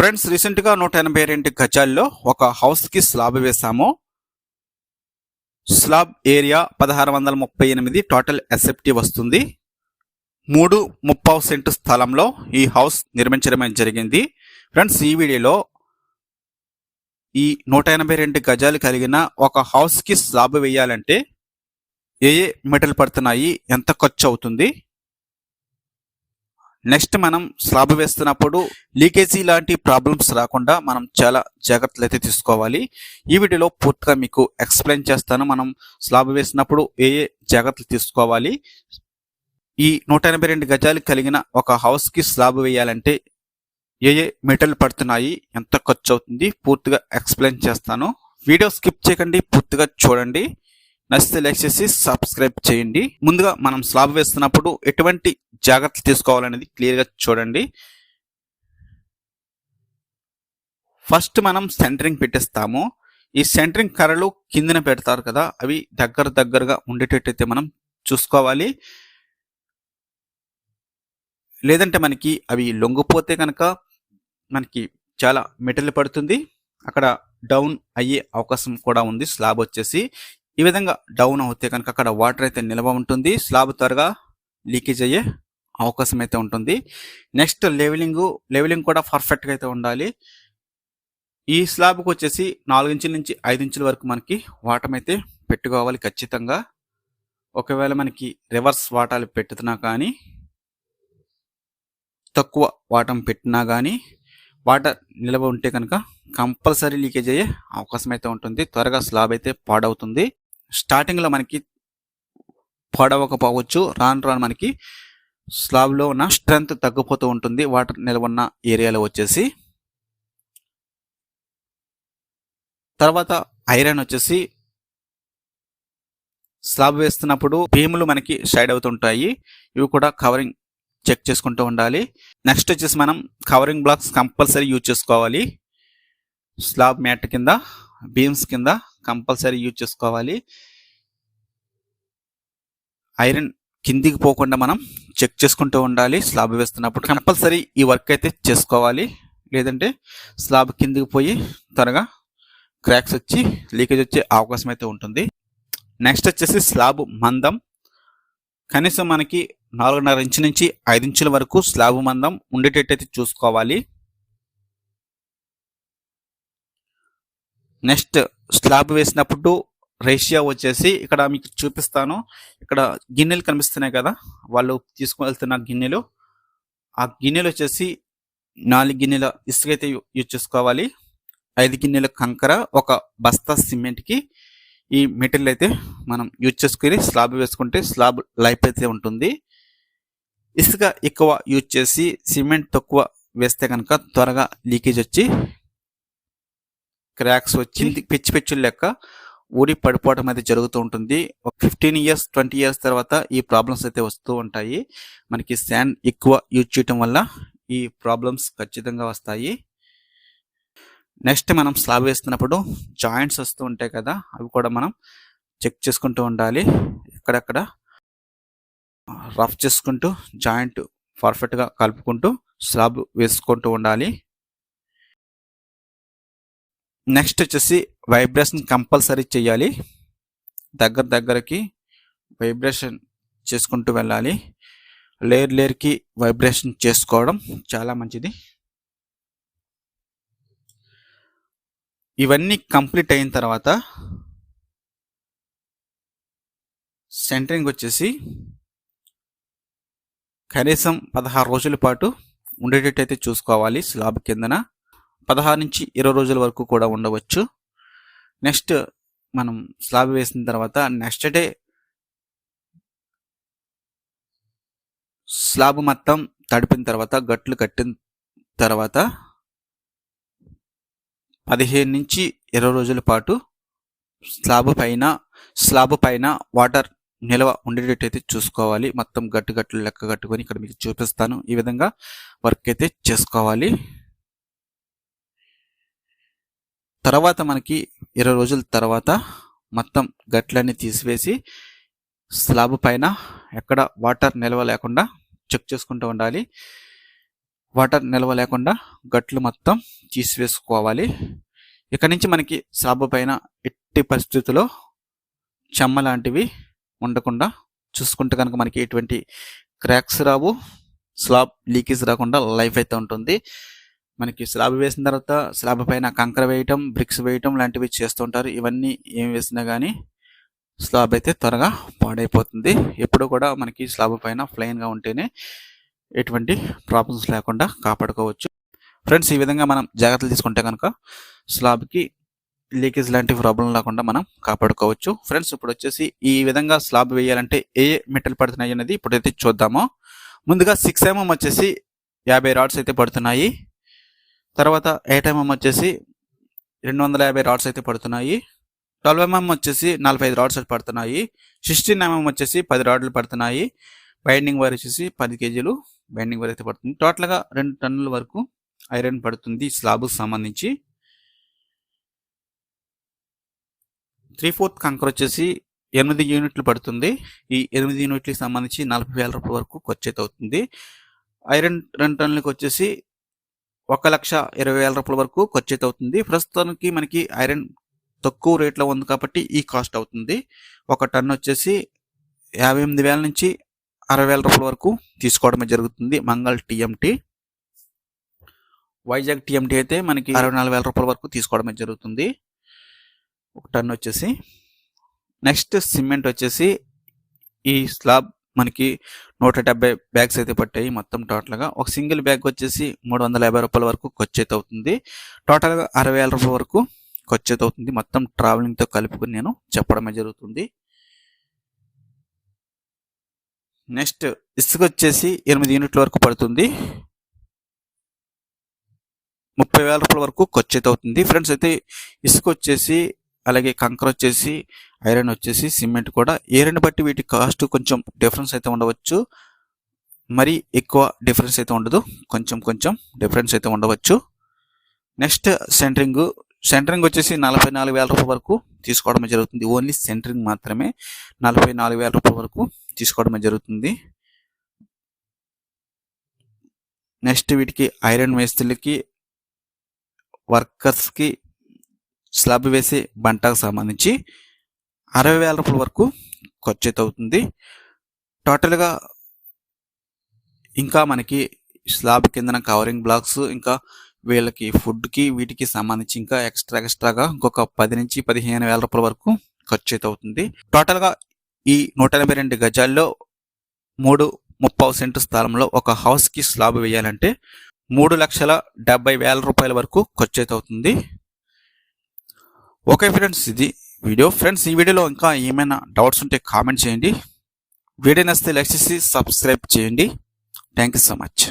Friends రీసెంట్గా నూట ఎనభై రెండు గజాల్లో ఒక హౌస్కి స్లాబ్ వేసాము స్లాబ్ ఏరియా పదహారు వందల ముప్పై ఎనిమిది టోటల్ ఎస్ఎఫ్టీ వస్తుంది. మూడు ముప్పావు సెంటు స్థలంలో ఈ హౌస్ నిర్మించడమే జరిగింది. ఫ్రెండ్స్ ఈ వీడియోలో ఈ నూట ఎనభై రెండు గజాలు కలిగిన ఒక హౌస్కి స్లాబ్ వేయాలంటే ఏ ఏ మెటల్ పడుతున్నాయి ఎంత ఖర్చు అవుతుంది నెక్స్ట్ మనం స్లాబ్ వేస్తున్నప్పుడు లీకేజీ లాంటి ప్రాబ్లమ్స్ రాకుండా మనం చాలా జాగ్రత్తలు అయితే తీసుకోవాలి. ఈ వీడియోలో పూర్తిగా మీకు ఎక్స్ప్లెయిన్ చేస్తాను. మనం స్లాబ్ వేసినప్పుడు ఏ ఏ జాగ్రత్తలు తీసుకోవాలి? ఈ నూట ఎనభై రెండు గజాలు కలిగిన ఒక హౌస్కి స్లాబ్ వేయాలంటే ఏ ఏ మెటల్ పడుతున్నాయి? ఎంత ఖర్చు అవుతుంది? పూర్తిగా ఎక్స్ప్లెయిన్ చేస్తాను. వీడియో స్కిప్ చేయకండి పూర్తిగా చూడండి. నచ్చితే లైక్ చేసి సబ్స్క్రైబ్ చేయండి. ముందుగా మనం స్లాబ్ వేస్తున్నప్పుడు ఎటువంటి జాగ్రత్తలు తీసుకోవాలనేది క్లియర్గా చూడండి. ఫస్ట్ మనం సెంటరింగ్ పెట్టేస్తాము. ఈ సెంటరింగ్ కర్రలు కిందన పెడతారు కదా అవి దగ్గర దగ్గరగా ఉండేటట్టయితే మనం చూసుకోవాలి. లేదంటే మనకి అవి లొంగిపోతే కనుక మనకి చాలా మెటల్ పడుతుంది. అక్కడ డౌన్ అయ్యే అవకాశం కూడా ఉంది స్లాబ్ వచ్చేసి. ఈ విధంగా డౌన్ అవుతే కనుక అక్కడ వాటర్ అయితే నిల్వ ఉంటుంది. స్లాబ్ త్వరగా లీకేజ్ అయ్యే అవకాశం అయితే ఉంటుంది. నెక్స్ట్ లెవెలింగ్ లెవెలింగ్ కూడా పర్ఫెక్ట్గా అయితే ఉండాలి. ఈ స్లాబ్కి వచ్చేసి నాలుగు ఇంచుల నుంచి ఐదు ఇంచుల వరకు మనకి వాటం అయితే పెట్టుకోవాలి ఖచ్చితంగా. ఒకవేళ మనకి రివర్స్ వాటాలు పెట్టుతున్నా కానీ తక్కువ వాటం పెట్టినా కానీ వాటర్ నిల్వ ఉంటే కనుక కంపల్సరీ లీకేజ్ అయ్యే అవకాశం అయితే ఉంటుంది. త్వరగా స్లాబ్ అయితే పాడవుతుంది. స్టార్టింగ్లో మనకి పాడవకపోవచ్చు రాను రాను మనకి స్లాబ్లో ఉన్న స్ట్రెంగ్త్ తగ్గిపోతూ ఉంటుంది వాటర్ నిల్వ ఉన్న ఏరియాలో వచ్చేసి. తర్వాత ఐరన్ వచ్చేసి స్లాబ్ వేస్తున్నప్పుడు భీములు మనకి సైడ్ అవుతుంటాయి ఇవి కూడా కవరింగ్ చెక్ చేసుకుంటూ ఉండాలి. నెక్స్ట్ వచ్చేసి మనం కవరింగ్ బ్లాక్స్ కంపల్సరీ యూజ్ చేసుకోవాలి. స్లాబ్ మ్యాట్ కింద బీమ్స్ కింద కంపల్సరీ యూజ్ చేసుకోవాలి. ఐరన్ కిందికి పోకుండా మనం చెక్ చేసుకుంటూ ఉండాలి. స్లాబ్ వేస్తున్నప్పుడు కంపల్సరీ ఈ వర్క్ అయితే చేసుకోవాలి. లేదంటే స్లాబ్ కిందికి పోయి త్వరగా క్రాక్స్ వచ్చి లీకేజ్ వచ్చే అవకాశం అయితే ఉంటుంది. నెక్స్ట్ వచ్చేసి స్లాబ్ మందం. కనీసం మనకి నాలుగున్నర ఇంచు నుంచి ఐదు ఇంచుల వరకు స్లాబ్ మందం ఉండేటట్టయితే చూసుకోవాలి. నెక్స్ట్ స్లాబ్ వేసినప్పుడు రేషియా వచ్చేసి ఇక్కడ మీకు చూపిస్తాను. ఇక్కడ గిన్నెలు కనిపిస్తున్నాయి కదా వాళ్ళు తీసుకుని వెళ్తున్న గిన్నెలు. ఆ గిన్నెలు వచ్చేసి నాలుగు గిన్నెల ఇసుక అయితే యూజ్ చేసుకోవాలి. ఐదు గిన్నెల కంకర ఒక బస్తా సిమెంట్కి ఈ మెటీరియల్ అయితే మనం యూజ్ చేసుకుని స్లాబ్ వేసుకుంటే స్లాబ్ లైఫ్ అయితే ఉంటుంది. ఇసుక ఎక్కువ యూజ్ చేసి సిమెంట్ తక్కువ వేస్తే కనుక త్వరగా లీకేజ్ వచ్చి క్రాక్స్ వచ్చి పిచ్చి పిచ్చులు లెక్క ఊడి పడిపోవడం అయితే జరుగుతూ ఉంటుంది. ఒక ఫిఫ్టీన్ ఇయర్స్ ట్వంటీ ఇయర్స్ తర్వాత ఈ ప్రాబ్లమ్స్ అయితే వస్తూ ఉంటాయి. మనకి శాండ్ ఎక్కువ యూజ్ చేయటం వల్ల ఈ ప్రాబ్లమ్స్ ఖచ్చితంగా వస్తాయి. నెక్స్ట్ మనం స్లాబ్ వేస్తున్నప్పుడు జాయింట్స్ వస్తూ ఉంటాయి కదా అవి కూడా మనం చెక్ చేసుకుంటూ ఉండాలి. ఎక్కడెక్కడ రఫ్ చేసుకుంటూ జాయింట్ పర్ఫెక్ట్గా కలుపుకుంటూ స్లాబ్ వేసుకుంటూ ఉండాలి. నెక్స్ట్ వచ్చేసి వైబ్రేషన్ కంపల్సరీ చేయాలి. దగ్గర దగ్గరకి వైబ్రేషన్ చేసుకుంటూ వెళ్ళాలి. లేయర్ లేయర్కి వైబ్రేషన్ చేసుకోవడం చాలా మంచిది. ఇవన్నీ కంప్లీట్ అయిన తర్వాత సెంటరింగ్ వచ్చేసి కనీసం పదహారు రోజుల పాటు ఉండేటట్టు అయితే చూసుకోవాలి. స్లాబ్ కిందన పదహారు నుంచి ఇరవై రోజుల వరకు కూడా ఉండవచ్చు. నెక్స్ట్ మనం స్లాబ్ వేసిన తర్వాత నెక్స్ట్ డే స్లాబ్ మొత్తం తడిపిన తర్వాత గట్లు కట్టిన తర్వాత పదిహేను నుంచి ఇరవై రోజుల పాటు స్లాబ్ పైన స్లాబ్ పైన వాటర్ నిల్వ ఉండేటట్టయితే చూసుకోవాలి. మొత్తం గట్టు గట్లు లెక్క కట్టుకొని ఇక్కడ మీకు చూపిస్తాను. ఈ విధంగా వర్క్ అయితే చేసుకోవాలి. తర్వాత మనకి ఇరవై రోజుల తర్వాత మొత్తం గట్లన్నీ తీసివేసి స్లాబ్ పైన ఎక్కడ వాటర్ నిల్వ లేకుండా చెక్ చేసుకుంటూ ఉండాలి. వాటర్ నిల్వ లేకుండా గట్లు మొత్తం తీసివేసుకోవాలి. ఇక్కడ నుంచి మనకి స్లాబ్ పైన ఎట్టి పరిస్థితుల్లో చెమ్మ లాంటివి ఉండకుండా చూసుకుంటే కనుక మనకి ఎటువంటి క్రాక్స్ రావు స్లాబ్ లీకేజ్ రాకుండా లైఫ్ అయితే ఉంటుంది. మనకి స్లాబ్ వేసిన తర్వాత స్లాబ్ పైన కంకర వేయటం బ్రిక్స్ వేయటం లాంటివి చేస్తుంటారు ఇవన్నీ ఏం వేసినా కానీ స్లాబ్ అయితే త్వరగా పాడైపోతుంది. ఎప్పుడు కూడా మనకి స్లాబ్ పైన ప్లెయిన్గా ఉంటేనే ఎటువంటి ప్రాబ్లమ్స్ లేకుండా కాపాడుకోవచ్చు. ఫ్రెండ్స్ ఈ విధంగా మనం జాగ్రత్తలు తీసుకుంటే కనుక స్లాబ్కి లీకేజ్ లాంటి ప్రాబ్లం లేకుండా మనం కాపాడుకోవచ్చు. ఫ్రెండ్స్ ఇప్పుడు వచ్చేసి ఈ విధంగా స్లాబ్ వేయాలంటే ఏ మెటల్ పడుతున్నాయి అనేది ఇప్పుడైతే చూద్దాము. ముందుగా సిక్స్ ఎంఎం వచ్చేసి యాభై రాడ్స్ అయితే పడుతున్నాయి. తర్వాత ఎయిట్ ఎంఎం వచ్చేసి రెండు వందల యాభై రాడ్స్ అయితే పడుతున్నాయి. ట్వెల్వ్ ఎంఎం వచ్చేసి నలభై ఐదు రాడ్స్ అయితే పడుతున్నాయి. సిక్స్టీన్ ఎంఎం వచ్చేసి పది రాడ్లు పడుతున్నాయి. బైండింగ్ వైర్ వచ్చేసి పది కేజీలు బైండింగ్ వైర్ అయితే పడుతుంది. టోటల్గా రెండు టన్నుల వరకు ఐరన్ పడుతుంది స్లాబ్కి సంబంధించి. త్రీ ఫోర్త్ కంకర్ వచ్చేసి ఎనిమిది యూనిట్లు పడుతుంది. ఈ ఎనిమిది యూనిట్లకి సంబంధించి నలభై వేల రూపాయల వరకు ఖర్చు అయితే అవుతుంది. ఐరన్ రెండు టన్నులకు వచ్చేసి ఒక లక్ష ఇరవై వేల రూపాయల వరకు ఖర్చు అయితే అవుతుంది. ప్రస్తుతానికి మనకి ఐరన్ తక్కువ రేట్లో ఉంది కాబట్టి ఈ కాస్ట్ అవుతుంది. ఒక టన్ వచ్చేసి యాభై ఎనిమిది వేల నుంచి అరవై వేల రూపాయల వరకు తీసుకోవడమే జరుగుతుంది. మంగళ్ టీఎంటీ వైజాగ్ టీఎంటీ అయితే మనకి అరవై నాలుగు వేల రూపాయల వరకు తీసుకోవడమే జరుగుతుంది. ఒక టన్ వచ్చేసి నెక్స్ట్ సిమెంట్ వచ్చేసి ఈ స్లాబ్ మనకి నూట డెబ్బై బ్యాగ్స్ అయితే పట్టాయి మొత్తం టోటల్గా ఒక సింగిల్ బ్యాగ్ వచ్చేసి మూడు వందల యాభై రూపాయల వరకు ఖర్చు అయితే అవుతుంది టోటల్గా అరవై వేల రూపాయల వరకు ఖర్చు అయితే అవుతుంది. మొత్తం ట్రావెలింగ్తో కలుపుకుని నేను చెప్పడమే జరుగుతుంది. నెక్స్ట్ ఇసుక వచ్చేసి ఎనిమిది యూనిట్ల వరకు పడుతుంది. ముప్పై వేల రూపాయల వరకు ఖర్చు అయితే అవుతుంది. ఫ్రెండ్స్ అయితే ఇసుక వచ్చేసి అలాగే కంకర వచ్చేసి ఐరన్ వచ్చేసి సిమెంట్ కూడా. ఏరిని బట్టి వీటి కాస్ట్ కొంచెం డిఫరెన్స్ అయితే ఉండవచ్చు. మరి ఎక్కువ డిఫరెన్స్ అయితే ఉండదు. కొంచెం కొంచెం డిఫరెన్స్ అయితే ఉండవచ్చు. Next centering. సెంటరింగ్ వచ్చేసి నలభై నాలుగు వేల రూపాయల వరకు తీసుకోవడం జరుగుతుంది. ఓన్లీ సెంటరింగ్ మాత్రమే నలభై నాలుగు వేల రూపాయల వరకు తీసుకోవడం జరుగుతుంది. నెక్స్ట్ వీటికి ఐరన్ మేస్తులకి వర్కర్స్కి స్లాబ్ వేసే బంటకు సంబంధించి అరవై వేల రూపాయల వరకు ఖర్చు అయితే అవుతుంది టోటల్గా ఇంకా మనకి స్లాబ్ కిందన కవరింగ్ బ్లాక్స్ ఇంకా వీళ్ళకి ఫుడ్కి వీటికి సంబంధించి ఇంకా ఎక్స్ట్రా ఎక్స్ట్రాగా ఇంకొక పది నుంచి పదిహేను వేల రూపాయల వరకు ఖర్చు అయితే అవుతుంది టోటల్గా ఈ నూట ఎనభై రెండు గజాల్లో మూడు ముప్పై సెంటు స్థలంలో ఒక హౌస్కి స్లాబ్ వేయాలంటే మూడు లక్షల డెబ్బై వేల రూపాయల వరకు ఖర్చు అయితే అవుతుంది ఓకే ఫ్రెండ్స్ ఇది వీడియో ఫ్రెండ్స్ ఈ వీడియోలో ఇంకా ఏమైనా డౌట్స్ ఉంటే కామెంట్ చేయండి. వీడియో నచ్చితే లైక్ చేసి సబ్స్క్రైబ్ చేయండి. Thank you so much